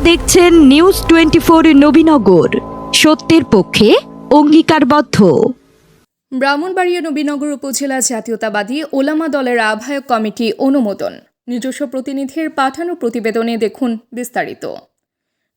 দেখছেন news twenty four Nabinagar. সত্যের পক্ষে অঙ্গীকারবদ্ধ। ব্রাহ্মণবাড়িয়া নবীনগর উপজেলা জাতীয়তাবাদী ওলামা দলের আহ্বায়ক কমিটি অনুমোদন। নিজস্ব প্রতিনিধির পাঠানো প্রতিবেদনে দেখুন বিস্তারিত।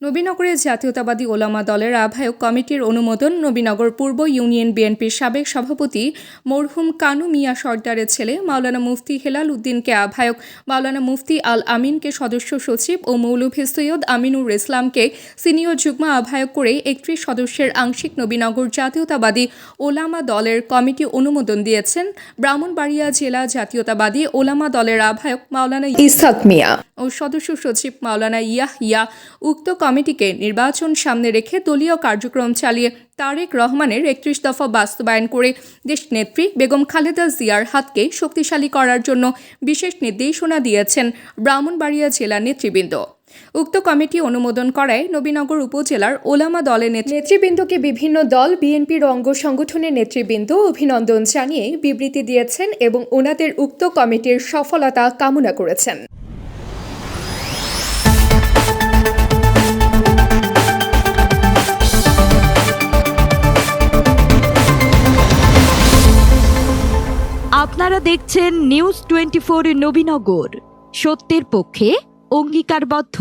নবীনগরে জাতীয়তাবাদী ওলামা দলের আহ্বায়ক কমিটির অনুমোদন নবীনগর পূর্ব ইউনিয়ন বিএনপির সাবেক সভাপতি মরহুম কানু মিয়া সর্দারের ছেলে মাওলানা মুফতি হেলাল উদ্দিনকে আহ্বায়ক মাওলানা মুফতি আল আমিনকে সদস্য সচিব ও মৌলভী সৈয়দ আমিনুর ইসলামকে সিনিয়র যুগ্ম আহ্বায়ক করে একত্রিশ সদস্যের আংশিক নবীনগর জাতীয়তাবাদী ওলামা দলের কমিটি অনুমোদন দিয়েছেন ব্রাহ্মণবাড়িয়া জেলা জাতীয়তাবাদী ওলামা দলের আহ্বায়ক মাওলানা ইসহাক মিয়া। ও সদস্য সচিব মাওলানা ইয়াহিয়া উক্ত কমিটিকে নির্বাচন সামনে রেখে দলীয় কার্যক্রম চালিয়ে তারেক রহমানের একত্রিশ দফা বাস্তবায়ন করে দেশনেত্রী বেগম খালেদা জিয়ার হাতকে শক্তিশালী করার জন্য বিশেষ নির্দেশনা দিয়েছেন ব্রাহ্মণবাড়িয়া জেলা নেতৃবৃন্দ। উক্ত কমিটি অনুমোদন করায় নবীনগর উপজেলার ওলামা দলের নেত- নেতৃবৃন্দকে বিভিন্ন দল, বিএনপির অঙ্গ সংগঠনের নেতৃবৃন্দ অভিনন্দন জানিয়ে বিবৃতি দিয়েছেন এবং ওনাদের উক্ত কমিটির সফলতা কামনা করেছেন। আপনারা দেখছেন নিউজ টোয়েন্টি ফোর নবীনগর। সত্যের পক্ষে অঙ্গীকারবদ্ধ।